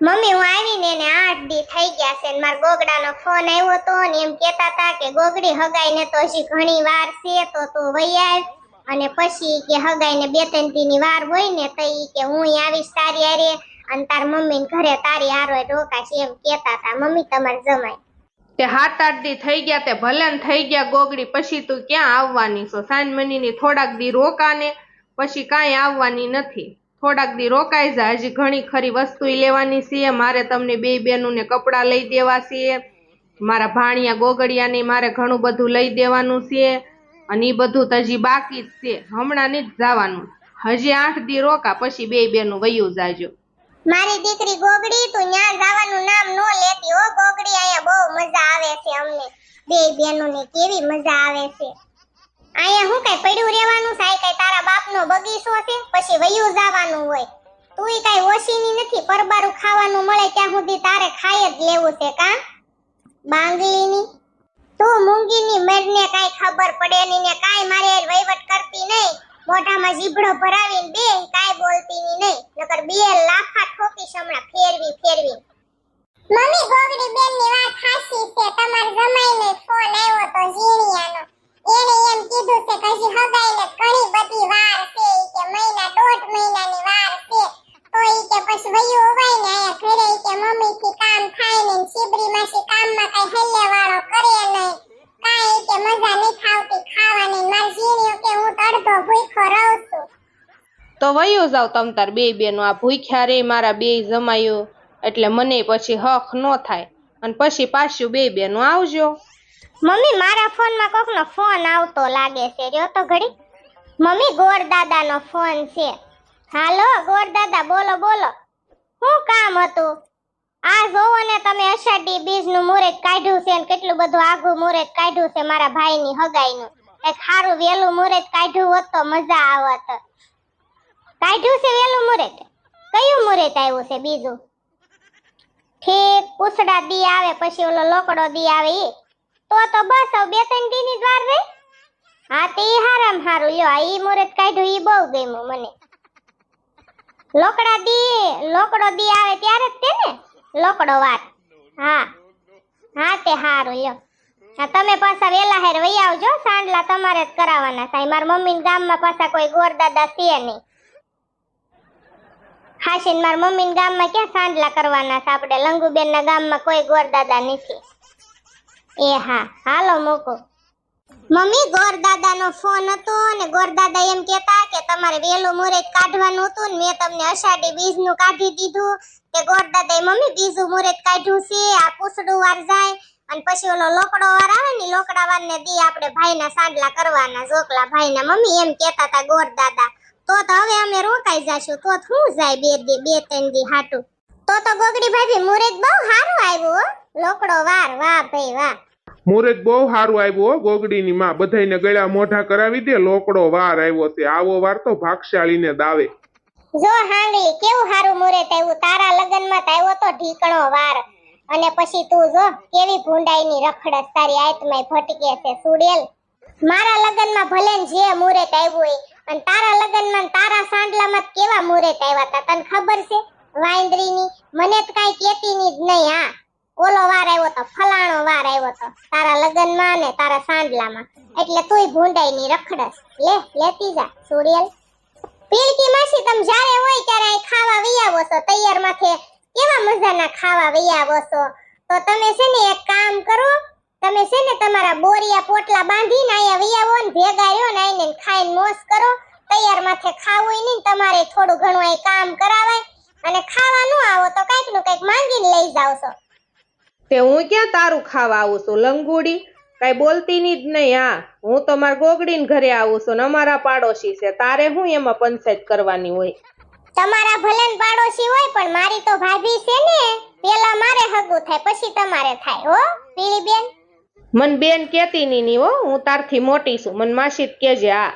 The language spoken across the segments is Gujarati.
મમ્મી, હું આવીને એને આઠ દી થઈ ગયા છે ને મારા ગોગડાનો ફોન આવ્યો તો ને એમ કહેતા હતા કે, ગોગડી, હગાઈને તો હજી ઘણી વાર છે તો તું વૈયાર અને પછી કે, હગાઈને બે ત્રણ દીની વાર હોય ને તો ઈ કે, હું આવીશ તારી હારે અને તાર મમ્મી ઘરે તારી હારો રોકાશ. એમ કહેતા હતા. મમ્મી, તમારે જમાય. તે હાથ આઠ દી થઈ ગયા તે ભલે થઈ ગયા ગોગડી, પછી તું ક્યાં આવવાની છો? સાંજ મનીની થોડાક દી રોકાને, પછી કાંઈ આવવાની નથી. થોડાક દી રોકાઈ જા હજી ઘણી ખરી વસ્તુ લેવાની છે મારે તમને બે બેનુંને કપડાં લઈ દેવા છે મારા ભાણિયા ગોગડિયાને મારે ઘણું બધું લઈ દેવાનું છે અને એ બધું હજી બાકી જ છે. હમણાં નહીં જ જવાનું. હજી આઠ દી રોકા પછી બે બેનું વયું જાજો. મારી દીકરી ગોગડી, તું ન્યા જવાનું નામ નો લેતી હો. ગોગડી અહીંયા બહુ મજા આવે છે અમને. બે બેનોને કેવી મજા આવે છે. અહીંયા હું કઈ પડ્યું રહેવાનું? સાય કઈ તારા બાપનો બગીચો છે પછી વયું જવાનું હોય. તુંય કઈ ઓશીની નથી, પરબારું ખાવાનું મળે ત્યાં સુધી તારે ખાઈ જ લેવું છે કા? બાંગલીની તું મૂંગીની મરને કાઈ ખબર પડે ની ને કાઈ મારે વહીવટ કરતી નહીં. મોઢામાં જીભડો ભરાવીને બે કાઈ બોલતી ની નહીં. નકર બે લાખા ઠોકી હમણાં ફેરવી ફેરવી. મમ્મી, ગોગડી બેનની વાત હાસી છે. તમાર જમાઈને ફોન આવ્યો તો ઝીણિયાનો. એને એમ કીધું છે કે હજી હગાઈને ઘણી બધી વાર છે ઈ કે મહિના દોઢ મહિનાની વાર છે. તો ઈ કે પછી વયું હોય ને આયા ઘરે કે મમ્મી થી કામ થાય ને શિબરી માસી કામમાં કઈ હેલે વાળો કરે નહીં. કાંઈ ઈ કે મજા નહીં ખાવતી ખાવાની મારી ઝીણીઓ કે હું તડધો ભૂખો રહું છું. તો વયો જાવ તમ તાર બે બેનો, આ ભૂખ્યા રે મારા બે જમાયો. એટલે મને પછી હખ ન થાય. અને પછી પાછું બે બેનો આવજો. મમ્મી, મારા ફોનમાં કોકનો ફોન આવતો લાગે છે. રહ્યો તો ઘડી. મમ્મી ગોર દાદાનો ફોન છે. હાલો ગોર દાદા બોલો બોલો. શું કામ હતું? આ જોવો ને તમે અષાઢી બીજનું મુહૂર્ત કાઢ્યું છે ને કેટલું બધું આગું મુહૂર્ત કાઢ્યું છે મારા ભાઈની હગાઈનું. એક સારું વહેલું મુહૂર્ત કાઢ્યું હોત તો મજા આવત. કાઢ્યું છે વહેલું મુહૂર્ત? કયું મુહૂર્ત આવ્યું છે બીજું? ઠીક, પૂછડા દી આવે, પછી ઓલો લોકડો દી આવે ઈ. તો તો બસ બે ત્રણ દી ની વાર રહી હા, તે હારામ હારું. લ્યો, આ ઈ મુરત કાઢ્યું, ઈ બહુ ગમ્યું મને. લોકડા દી, લોકડો દી આવે ત્યારે જ તે ને? લોકડો વાર. હા. હા, તે હારું, લ્યો. હા, તમે પાછા વેલા હેર વઈ આવજો. સાંડલા તમારે જ કરાવવાના સાહેબ મારા મમ્મી ગામમાં પાછા કોઈ ગોરદાદા છે નહીં. હાશીન મારા મમ્મી ગામમાં ક્યાં સાંડલા કરવાના છે આપણે? લંગુબેન ના ગામમાં કોઈ ગોરદાદા નથી. એ હા, હાલો મૂકો. મમ્મી, ગોરદાદાનો ફોન હતો અને ગોરદાદા એમ કહેતા કે તમારે વેલું મુહૂર્ત કાઢવાનું હતું ને મેં તમને અષાઢી બીજનું કાઢી દીધું કે ગોરદાદાએ, મમ્મી, બીજું મુહૂર્ત કાઢ્યું છે, આ પૂછડું વાર જાય. અને પછી ઓલો લોકડો વાર આવે ને લોકડા વાર ને દી આપણે ભાઈના સાંડલા કરવાના જોકલા ભાઈના. મમ્મી એમ કહેતા હતા ગોરદાદા, તો તો હવે અમે રોકાઈ જાશું, તો શું જાય બે દી, બે ત્રણ દી હાટું. તો તો ગોગડી ભાભી મુહૂર્ત બહુ સારું આવ્યું લોકડો વાર, વાહ ભાઈ, વાહ. મુહૂર્ત બહુ સારું આવ્યું ગોગડીની માં. બધાને ગળા મોઢા કરાવી દે, લોકડો વાર આવ્યો છે. આવો વાર તો ભાગશાળીને દાવે જો હાંગલી કેવું સારું મુહૂર્ત આવ્યું? તારા લગ્નમાં આવ્યો તો ઢીકણો વાર. અને પછી તું જો, કેવી ભૂંડાઈની રખડસ તારી આત્માય ભટકે છે, સુડેલ. મારા લગ્નમાં ભલે જે મુહૂર્ત આવ્યું અને તારા લગ્નમાં ને તારા સાંડલામાં કેવા મુહૂર્ત આવ્યા હતા, તને ખબર છે? વાંદરીની. મને તો કાંઈ કેતીની જ નહીં, હા. ઓલો વાર આવ્યો તો, ફલાણો વાર આવ્યો તો, તારા લગ્નમાં ને તારા સાંડલામાં. એટલે તુંય ભૂંડાઈની રખડસ. લે, લેતી જા સુડેલ પીળકી માસી, તમે જ્યારે હોય ત્યારે અહીં ખાવા વઈ છો, તૈયાર માથે કેવા મજાના ખાવા વઈ છો? તો તમે છે ને એક કામ કરો, તમે છે ને તમારા બોરિયા પોટલા બાંધીને અહીંયા વઈ આવો ને, ભેગા રહ્યો ને આઈને ખાઈને મોસ કરો. તૈયાર માથે ખાવું નહીં, તમારે થોડું ઘણું અહીં કામ કરાવાય. અને ખાવા ન આવો તો કંઈકનું કંઈક માંગીને લઈ જાવ છો. તે હું ક્યાં તારું ખાવા આવું છું લંગુડી? કઈ બોલતી ની જ નહીં હા. હું તો મારા ગોગડીને ઘરે આવું છું ને અમારા પાડોશી છે. તારે હું એમાં પંચાયત કરવાની હોય? તમારા ભલે પાડોશી હોય પણ મારી તો ભાભી છે ને. પેલા મારે હગું થાય પછી તમારે થાય હો પીળી બેન મન બેન કેતી ની હો. હું તારથી મોટી છું. મન માસી કેજે હા.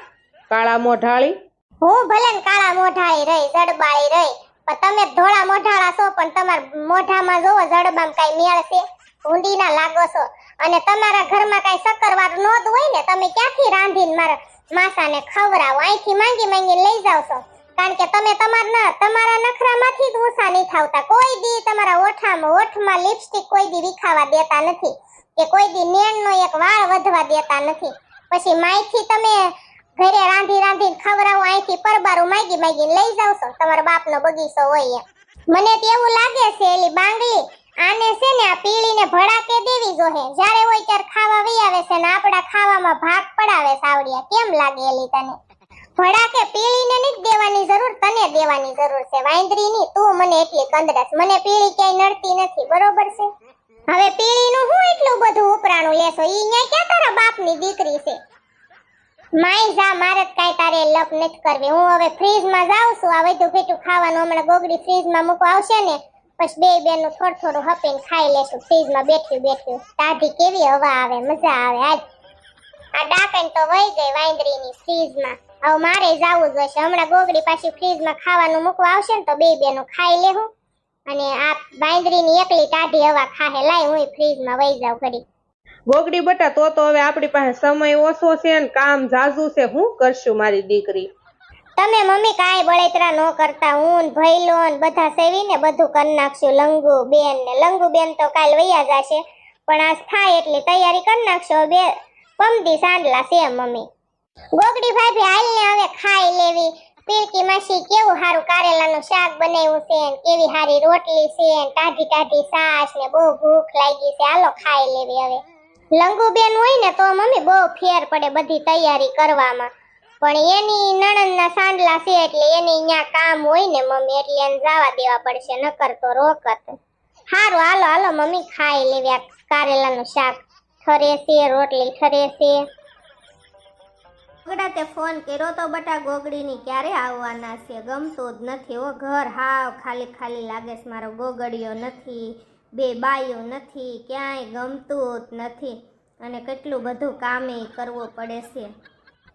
કાળા મોઢાળી? હું ભલે કાળા મોઢાળી રહી જડબાળી રહી. પણ તમે ધોળા મોઢાળા છો, પણ તમારા મોઢામાં જોવો જડબામાં કઈ મેળ છે ઊંડી ના લાગો છો. અને તમારા ઘરમાં કઈ શક્કરવાર નોંધ હોય ને, તમે ક્યાંથી રાંધીને મારા માસાને ખવડાવો? અહીંથી માંગી માંગી લઈ જાવ છો. કારણ કે તમે તમારા તમારા નખરામાંથી જ ઊંસા નહીં થાવતા. કોઈ દી તમારા ઓઠામાં, ઓઠમાં લિપસ્ટિક કોઈ દી વિખાવા દેતા નથી. કે કોઈ દી નેણનો એક વાળ વધવા દેતા નથી. પછી માયથી તમે ઘરે રાંધી રાંધી ખવડાવો, અહીંથી પરબારું માગી માગી લઈ જાવ છો. તમારા બાપનો બગીચો હોય એમ મને તો લાગે છે, એલી બાંગલી આને છે ને આ પીળીને ભડાકે દેવી જોહે. જ્યારે હોય ત્યારે ખાવા વહી આવે છે ને આપડા ખાવામાં ભાગ પડાવે સાવડિયા કેમ લાગે એલી તને? ભડાકે પીળીને નહીં દેવાની જરૂર, તને દેવાની જરૂર છે. વાંદરીની તું મને એટલી કંદરસ મને પીળી ક્યાંય નડતી નથી, બરોબર છે? હવે પીળીનું હું એટલું બધું ઉપરાણું લેશો? ઈ ન્યા ક્યાં તારા બાપની દીકરી છે? માય જા, મારે કાંઈ તારે લપ નથી કરવી. હું હવે ફ્રીજમાં જાઉં છું. આ વધુ ભેટું ખાવાનું હમણાં ગોગડી ફ્રીજમાં મૂકવા આવશે ને, પછી બે બેનું થોડું થોડું હપીને ખાઈ લેશું. ફ્રીજમાં બેઠ્યું બેઠ્યું. તાઢી કેવી હવા આવે, મજા આવે આજ. આ ડાકણ તો વહી ગઈ વાંદરીની ફ્રીજમાં. હવે મારે જાવું જોઈશે હમણાં ગોગડી પાછી ફ્રીજમાં ખાવાનું મૂકવા આવશે ને, તો બે બેનું ખાઈ લેવું અને આ વાંદરીની એકલી ટાઢી હવા ખાહે, લાય હું ફ્રીજમાં વહી જાઉં ઘડી ગોગડી બટા, તો તો હવે આપણી પાસે સમય ઓછો છે ને કામ ઝાઝું છે. હું કરશું મારી દીકરી? તમે મમ્મી કાંઈ બળેતરા ન કરતા. હું ભૈલો બધા સેવીને બધું કરી નાખશું. લંગુ બેન ને, લંગુ બેન તો કાલ વૈયા જશે. પણ આજ થાય એટલી તૈયારી કરી નાખશો. બે પમદી સાંડલા છે મમ્મી. ગોગડી ભાભી હાલ ને હવે ખાઈ લેવી. પીરકી માસી કેવું હારું કારેલાનું શાક બનાવ્યું છે કેવી હારી રોટલી છે ને, ટાઢી ટાઢી સાસ ને, બહુ ભૂખ લાગી છે. હાલો ખાઈ લેવી હવે. લંગુ બેન હોય ને તો મમ્મી બહુ ફેર પડે બધી તૈયારી કરવામાં. પણ એની નણંદના સાંડલા છે એટલે એની ન્યા કામ હોય ને મમ્મી એટલે એને જવા દેવા પડશે, નકર તો રોકત. સારું હાલો હાલો, મમ્મી ખાઈ લેવી કારેલાનું શાક. ઠરે છે, રોટલી ઠરે છે. ગોગડા તે ફોન કર્યો તો બટા ગોગડીની ક્યારે આવવાના છે? ગમતું જ નથી ઓ ઘર હાવ ખાલી ખાલી લાગે છે, મારો ગોગડીયો નથી. બે બાઈઓ નથી ક્યાંય ગમતું નથી. અને કેટલું બધું કામે કરવું પડે છે.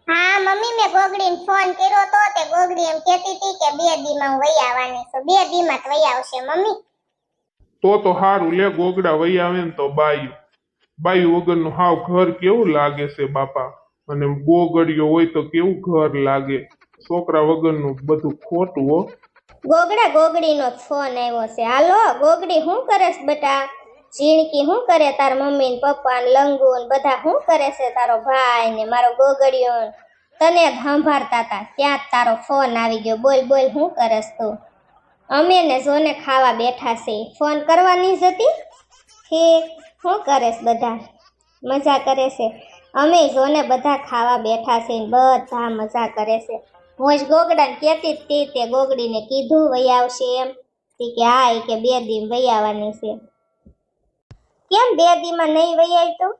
હા મમ્મી મેં ગોગડીને ફોન કર્યો તો તે ગોગડી એમ કહેતી હતી કે બે દીમાં હું વહી આવવાની છું. બે દીમાં તો વહી આવશે મમ્મી. તો તો હારું લે ગોગડા વહી આવે ને તો બાયું બાયું વગરનું હાવ ઘર કેવું લાગે છે બાપા? અને ગોગડીઓ હોય તો કેવું ઘર લાગે? છોકરા વગરનું બધું ખોટું હો. ગોગડા ગોગડીનો ફોન આવ્યો છે. હાલો, ગોગડી શું કરેશ બેટા? ઝીણકી શું કરે તાર મમ્મી ને પપ્પા ને લંગુ ને બધા શું કરે છે તારો ભાઈ ને મારો ગોગડીયો તને જ સંભાળતા હતા. ત્યાં જ તારો ફોન આવી ગયો? બોલ બોલ, શું કરેશ તું? અમે ને જોને ખાવા બેઠા છે. ફોન કરવાની જ હતી ઠીક. શું કરેશ બધા? મજા કરે છે? અમે જોને બધા ખાવા બેઠા છે બધા મજા કરે છે. હું જ ગોગડાને કહેતી હતી તે ગોગડીને કીધું, વહી આવશે એમ. તે કે, હા એ કે બે દી વહી આવવાની છે. કેમ બે દીમાં નહીં વહી આવી તું?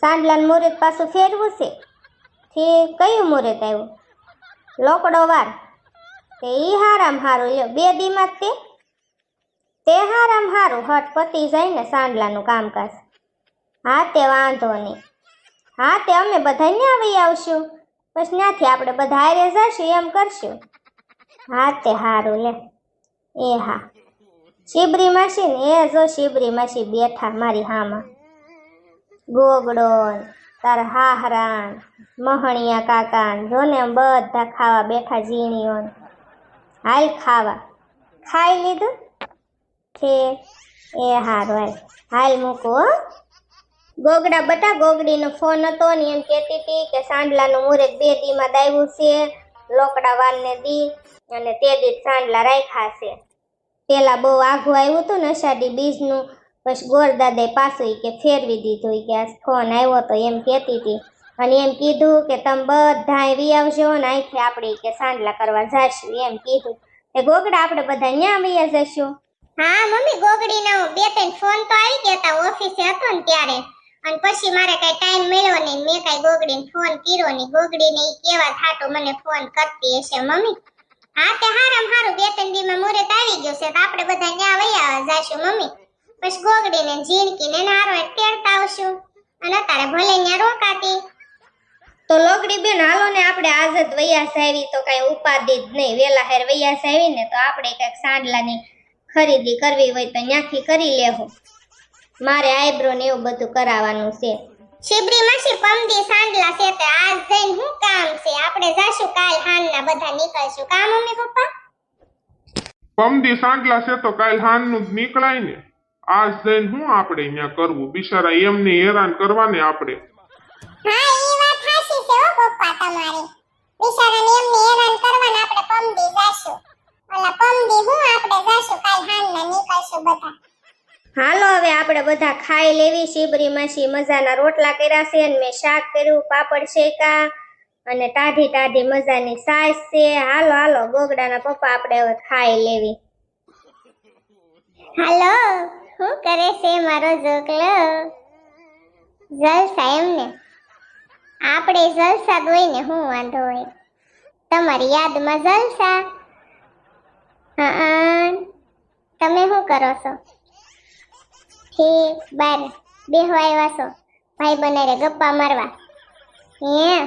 સાંડલાનું મુહૂર્ત પાછું ફેરવું છે? તે કયું મુહૂર્ત આવ્યું લોકડો વાર. તે એ હારામ હારું, લ્યો, બે દીમાં તે. તે હારામ હારું, હટ પતી જાય ને સાંડલાનું કામકાજ. હા, તે વાંધો નહીં. હા, તે અમે બધા ન્યા આવી આવશું. પછી ત્યાંથી આપણે બધા હારે જશું, એમ કરશું. હા, તે સારું લે. એ હા. શિબરી માસી ને, એ જો શિબરી માસી બેઠા મારી હામાં. ગોગડો, તાર હાહરાન, મહણિયા કાકાન જોને બધા ખાવા બેઠા ઝીણીઓ હાલ ખાવા. ખાઈ લીધું? છે એ હારું, હાલ. હાલ મૂકું, હો. ગોગડા બટા, ગોગડીનો ફોન હતો ને એમ કહેતી હતી કે સાંડલાનું મુહૂર્ત બે દીમાં દાવ્યું છે, લોકડા વાલને દી અને તે દી સાંડલા રાખ્યા છે. પેલા બહુ આઘું આવ્યું હતું ને અષાઢી બીજનું, પછી ગોરદાદે પાછું કે ફેરવી દીધું કે આ ફોન આવ્યો તો એમ કહેતી હતી. અને એમ કીધું કે તમે બધા આવી આવજો ને અહીંથી આપણે કે સાંડલા કરવા જશું એમ કીધું. એ ગોગડા આપણે બધા ન્યા આવી જશું? હા, મમ્મી, ગોગડીનો બે ત્રણ ફોન તો આવી ગયા હતા ઓફિસે હતો ને ત્યારે. અને પછી મારે કઈ ટાઈમ મળ્યો નહીં મેં કઈ ગોગડીને ફોન કર્યો નહીં. ગોગડીને ઈ કેવા થાતો મને ફોન કરતી હશે મમ્મી. હા, તે હારામ હારું બે ત્રણ દીમાં મુહૂર્ત આવી ગયું છે આપણે બધા ત્યાં વૈયા જાશું મમ્મી. પછી ગોગડીને ઝીણકીને એને હારો તેડતા આવશું. અને અત્યારે ભલે ત્યાં રોકાતી. તો લોગડી બેન, હાલો ને આપણે આઝાદ જ વૈયાસ આવી તો કઈ ઉપાધિ જ નહીં. વેલા હેર વૈયા આવી ને તો આપણે કંઈક સાંડલાની ખરીદી કરવી હોય તો ત્યાંથી કરી લેવું મારે આઈબ્રો ને એવું બધું કરાવવાનું છે. શિબરી માસી પમદી સાંડલા છે તે આજ જઈને શું કામ છે. આપણે જાશું કાલ હાનના બધા નીકળશું. કા મમ્મી પપ્પા? પમદી સાંડલા છે તો કાલ હાનનું જ નીકળાય ને. આજ જઈને હું આપણે અહીંયા કરવું? બિચારા એમને હેરાન કરવાને આપણે. હા એ વાત હાચી છે હો પપ્પા તમારી. બિચારાને એમને હેરાન કરવાને આપણે પમદી જાશું. ઓલા પમદી હું આપણે જાશું? કાલ હાનના નીકળશું બધા. હાલો, હવે આપણે બધા ખાઈ લેવી, શીબરી માસી મજાના રોટલા કર્યા છે અને મેં શાક કર્યું, પાપડ શેકા અને ટાઢી ટાઢી મજાની સાસ છે. હાલો હાલો, ગોગડાના પપ્પા આપણે હવે ખાઈ લેવી. હાલો, શું કરે છે મારો જોકલો જલસા એમને? આપણે જલસા હોય ને શું વાંધો હોય? તમારી યાદમાં જલસા? હા. તમે શું કરો છો? ઠીક બાર. બેહવા આવ્યા છો. ભાઈ બનારે ગપ્પા મારવા. હે?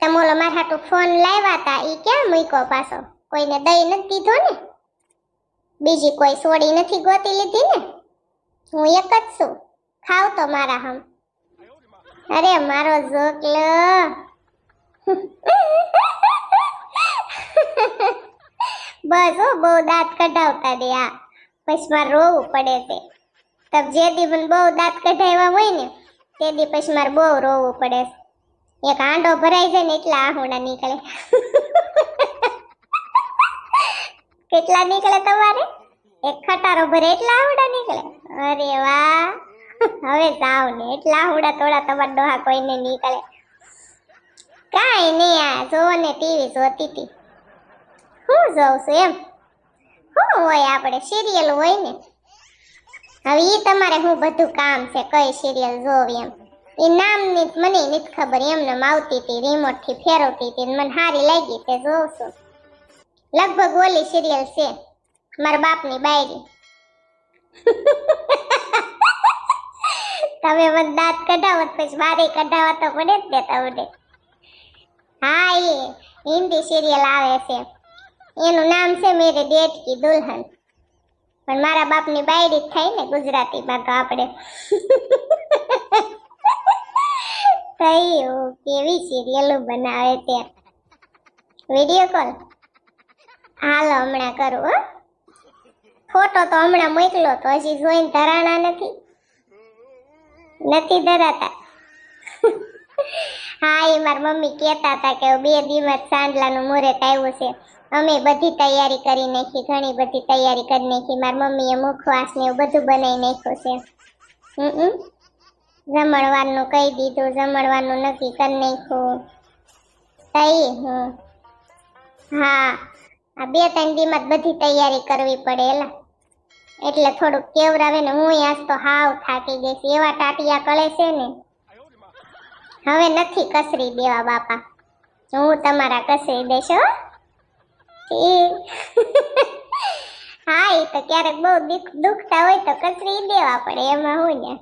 તમે ઓલો મારા હાટુ ફોન લાવ્યા હતા એ ક્યાં મૂક્યો પાછો? કોઈને દઈ નથી દીધો ને? બીજી કોઈ સોડી નથી ગોતી લીધી ને? હું એક જ છું. ખાવ તો મારા હમ. અરે, મારો જોકલો બસ હો, બહુ દાંત કઢાવતા દે આ પછી મારે રોવું પડે તે. તબ જે દી મને બહુ દાંત કઢાવ્યા હોય ને, તે દી પછી મારે બહુ રોવું પડે. એક આંડો ભરાઈ જાય ને એટલા આહુડા નીકળે. કેટલા નીકળે તમારે? એક ખટારો ભરે એટલા આહુડા નીકળે? અરે વાહ! હવે જાવ ને, એટલા આહુડા થોડા તમારા ડોહા કોઈને નીકળે. કાંઈ નહીં, આ જો ને ટીવી જોતી હતી હું જોઉં છું એમ. શું હોય આપણે, સિરિયલ હોય ને હવે ઈ તમારે હું બધું કામ છે, કઈ સિરિયલ જોવી એમ. એ નામની મને નથી ખબર, એમને આવતી હતી રિમોટથી ફેરવતી હતી મને સારી લાગી તે જોઉં લગભગ ઓલી સિરિયલ છે, મારા બાપની બાયરી તમે મને દાંત કઢાવો પછી મારે કઢાવા તો પડે જ ને તમને. હા, એ હિન્દી સિરિયલ આવે છે. એનું નામ છે, મેરે ડેટ કી દુલ્હન. પણ મારા બાપની બાયરી થઈ ને ગુજરાતીમાં તો આપણે. થયું કેવી સિરિયલો બનાવે તે. વીડિયો કોલ હાલો, હમણાં કરું, હો. ફોટો તો હમણાં મોકલો તો હજી જોઈને ધરાણા નથી. નથી ધરાતા. હા, એ મારી મમ્મી કહેતા હતા કે બે દિવસ સાંડલાનું મુહૂર્ત આવ્યું છે. અમે બધી તૈયારી કરી નાખી, ઘણી બધી તૈયારી કરી નાખી. મારી મમ્મીએ મુખવાસ ને એવું બધું બનાવી નાખ્યું છે. હમ જમણવારનું કહી દીધું, જમણવારનું નક્કી કરી નાખ્યું. તઈ હું હા, આ બે ત્રણ દીમાં બધી તૈયારી કરવી પડે, એલા. એટલે થોડુંક કેવરાવે ને હું આજ તો હાવ થાકી ગઈ એવા ટાટિયા કળે છે ને. હવે નથી કસરી દેવા બાપા. હું તમારા કસરી દેશો હો. એ તો ક્યારેક બહુ દુખ દુખતા હોય તો કચરી દેવા પડે, એમાં હું ને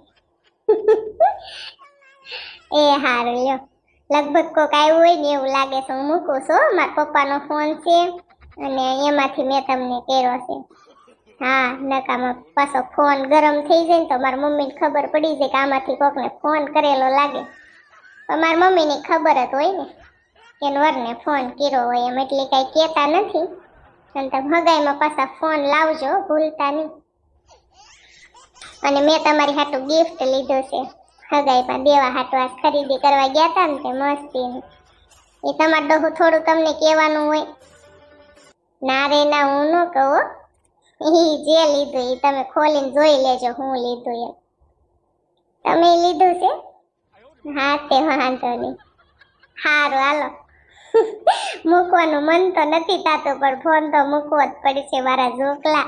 એ હારું, લ્યો લગભગ કોક આવ્યું હોય ને એવું લાગે છે હું મૂકું છું. મારા પપ્પાનો ફોન છે અને એમાંથી મેં તમને કર્યો છે હા નકામાં પાછો ફોન ગરમ થઈ જાય ને તો મારી મમ્મીને ખબર પડી જાય કે આમાંથી કોકને ફોન કરેલો લાગે તો મારી મમ્મીને ખબર જ હોય ને કે વરને ફોન કર્યો હોય એમ એટલે કાંઈ કહેતા નથી. અને તમે હગાઈમાં પાછા ફોન લાવજો, ભૂલતા નહીં. અને મેં તમારી હાટું ગિફ્ટ લીધો છે. હગાઈમાં દેવા હાટું આ ખરીદી કરવા ગયા હતા ને તે મસ્તી એ તમારે ડોહું થોડું તમને કહેવાનું હોય. ના રે, ના, હું ન કહું. એ જે લીધું એ તમે ખોલીને જોઈ લેજો હું લીધું એમ. તમે લીધું છે? હા, તે વાંધો નહીં. સારું હાલો. મૂકવાનું મન તો નથી થાતું, પણ ફોન તો મૂકવો જ પડશે મારા ઝોકલા.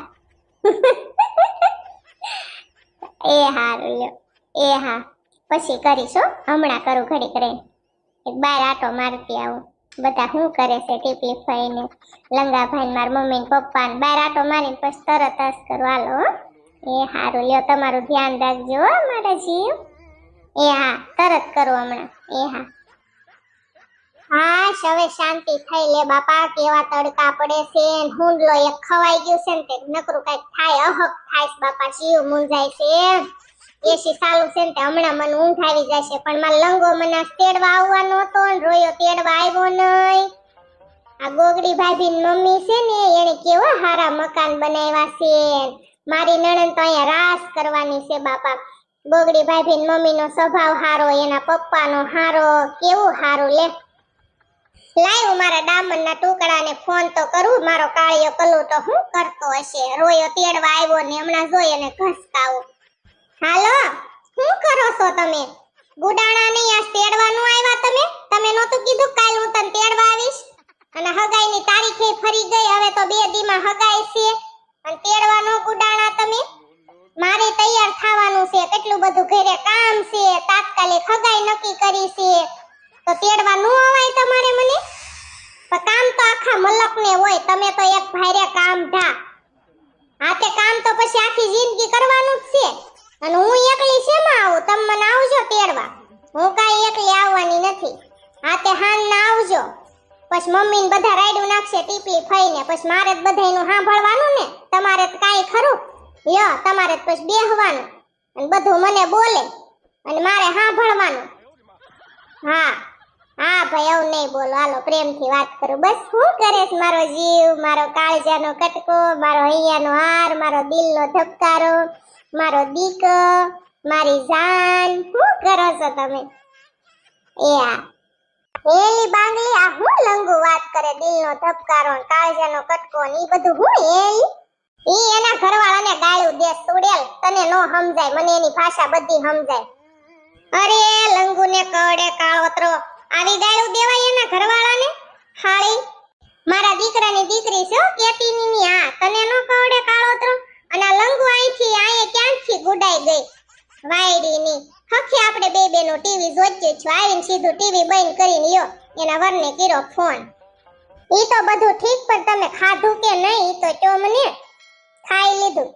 એ હારું લ્યો, એ હા. પછી કરીશ હો, હમણાં કરું ઘડીક રહીને એક બાર આટો મારતી આવું. બધા શું કરે છે ટીપલી ફઈને? લંગાભાઈ મારા મમ્મી ને પપ્પા બાર આટો મારીને પછી તરત જ કરો. હાલો એ હારું લ્યો, તમારું ધ્યાન રાખજો મારા જીવ એ હા, તરત કરો હમણાં. એ હા. હા હવે શાંતિ થઈ લે બાપા, કેવા તડકા પડે છે હુંડલો એક ખવાઈ ગયું છે ને તે નકરું કંઈક થાય, અહક થાય બાપા, જીવ મૂંઝાય છે એસી ચાલુ છે ને તે હમણાં મને ઊંઘ આવી જશે પણ મારો લંગો મને તેડવા આવવાનો હતો ને રોયો તેડવા આવ્યો નહીં. આ ગોગડી ભાભી મમ્મી છે ને એને કેવા હારા મકાન બનાવ્યા છે મારી નણંદ તો અહીંયા રાસ કરવાની છે બાપા. ગોગડી ભાભી મમ્મીનો સ્વભાવ હારો, એના પપ્પાનો હારો, કેવું હારું લે. લાય હું મારા ડામરના ટુકડાને, ફોન તો કરું, મારો કાળિયો કલુ તો હું કરતો હશે? રોયો તેડવા આવ્યો ને હમણાં જોઈ અને ઘસકાવો. હાલો શું કરો છો તમે? ગુડાણા નહીં આ તેડવાનું આવ્યા તમે? તમે નહોતું કીધું કાલ હું તને તેડવા આવીશ? અને હગાઈની તારીખે ફરી ગઈ, હવે તો બે દીમાં હગાઈ છે. અને તેડવાનો ગુડાણા તમે? મારે તૈયાર થવાનું છે, કેટલું બધું ઘરે કામ છે, તાત્કાલિક હગાઈ નક્કી કરી છે. તો તેડવા નો અવાય તમારે મને? પણ કામ તો આખા મલકને હોય, તમે તો એક ભાઈરે કામ ઢા હા તે કામ તો પછી આખી જિંદગી કરવાનું જ છે. અને હું એકલી શેમાં આવું? તમે મને આવજો તેડવા. હું કાંઈ એકલી આવવાની નથી. હા તે હાન ના આવજો. પછી મમ્મી ને બધા રાયડું નાખશે, ટીપી ફઈને. પછી મારે જ બધાયનું સાંભળવાનું ને? તમારે તો કાંઈ ખરું? લ્યો, તમારે તો પછી બેહવાનું. અને બધું મને બોલે. અને મારે સાંભળવાનું. હા. હા, ભાઈ નહીં બોલો. હાલો, પ્રેમથી વાત કરું. બસ, શું કરે મારો જીવ? મારો કાળજાનો કટકો, મારો હૈયાનો હાર, મારો દિલનો ધબકારો, મારો દીક, મારી જાન. શું કરો છો તમે? એ આ. બાંગલી, આ હું લંગુ વાત કરે? દિલનો ધબકારો કાળજાનો કટકો ને એ બધું હું એલી ઈ એના ઘરવાળાને ગાળ્યું દે સુડેલ તને નો સમજાય, મને એની ભાષા બધી સમજાય. અરે, લંગુને કડે કાળોતરો આવી ગાળું દેવાય એના ઘરવાળાને? હાળી. મારા દીકરાની દીકરી છો કેતીની ની આ. તને નો કવડે કાળોતરો અને આ લંગુ અહીંથી આયે ક્યાંથી ગુડાઈ ગઈ? વાયડીની. હખી આપણે બે બેનો ટીવી જોઈતી છું. આવીને સીધું ટીવી બંધ કરીને યો એના વરને કર્યો ફોન. ઈ તો બધું ઠીક, પણ તમે ખાધું કે નહીં તો કયો મને? ખાઈ લીધું.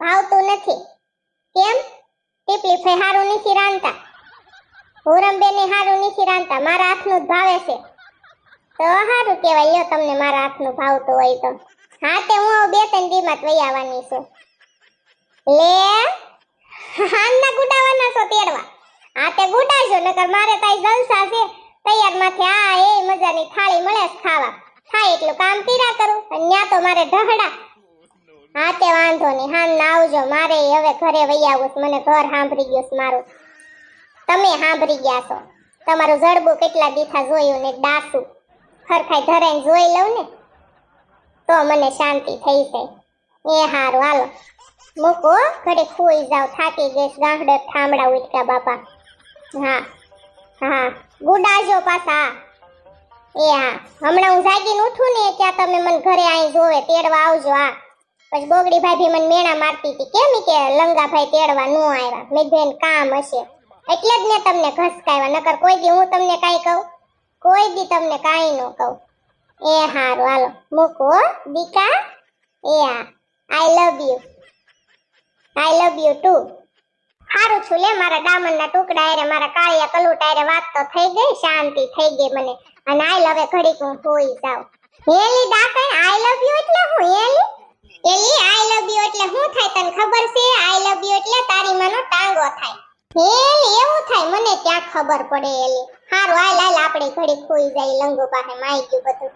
ભાવતું નથી. કેમ? ટીપલી ફેહારું નથી રાંધતા. હુરમબેને હારું નથી રાંધતા, મારા હાથનું જ ભાવે છે. તો હારું કહેવાય, લ્યો તમને મારા હાથનું ભાવતું હોય તો. હા, તે હું બે ત્રણ દીમાં વહી આવવાની છું. લે હાનના ગુડાવાના છો તેડવા. હા, તે ગુડાજો નકર મારે તાઈ જલસા છે. તૈયાર માથે આ, એ મજાની થાળી મળે ખાવા. થાય એટલું કામ પીરા કરું, અને ન્યા તો મારે ઢહડા. હા, તે વાંધો નહીં હાન આવજો, મારે હવે ઘરે વહી આવું મને ઘર સાંભળી ગયું મારું. તમે સાંભળી ગયા છો. તમારું જડબું કેટલા દીથા જોયું ને ડાસું. ખરખાઈ ધરાઈને જોઈ લઉં ને, તો મને શાંતિ થઈ જાય. એ હારું, હાલો. મૂકો ઘરે ખોઈ જાવ થાકી ગઈશ ગાંગડર થાંભળા ઉઠકા બાપા. હા હા. ગુડાજો પાછા. એ હા. હમણાં હું જાગીને ઉઠું ને, ત્યાં તમે મને ઘરે અહીં જોવે, તેડવા આવજો, હા. પછી બોગડી ભાભી મને મેણા મારતી હતી. કેમ કે લંગાભાઈ તેડવા નો આવ્યા? મેં બેન કામ હશે. એટલે જ મેં તમને ઘસકાવ્યા. નકર કોઈ દી હું તમને કાંઈ કહું, કોઈ દી તમને કાંઈ ન કહું. એ હારું, હાલો. મૂકો દીકા. એ આ. I love you I love you too હારું છું લે, મારા ડામરના ટુકડા એરે મારા કાળિયા કલુટા એરે વાત તો થઈ ગઈ, શાંતિ થઈ ગઈ મને. અને આઈ લવ ઘડીક હું હોઈ જાઉં. હેલી ડાકણ આઈ લવ યુ એટલે હું, હેલી? એલી આઈ લવ યુ એટલે શું થાય, તને ખબર છે? આઈ લવ યુ એટલે તારી માનો ટાંગો થાય. હેલી, એવું થાય, મને ક્યાં ખબર પડે એલી હારું આય લાલ આપણે ઘડી ખોઈ જાય લંગો પાસે માઈ ગયું બધું.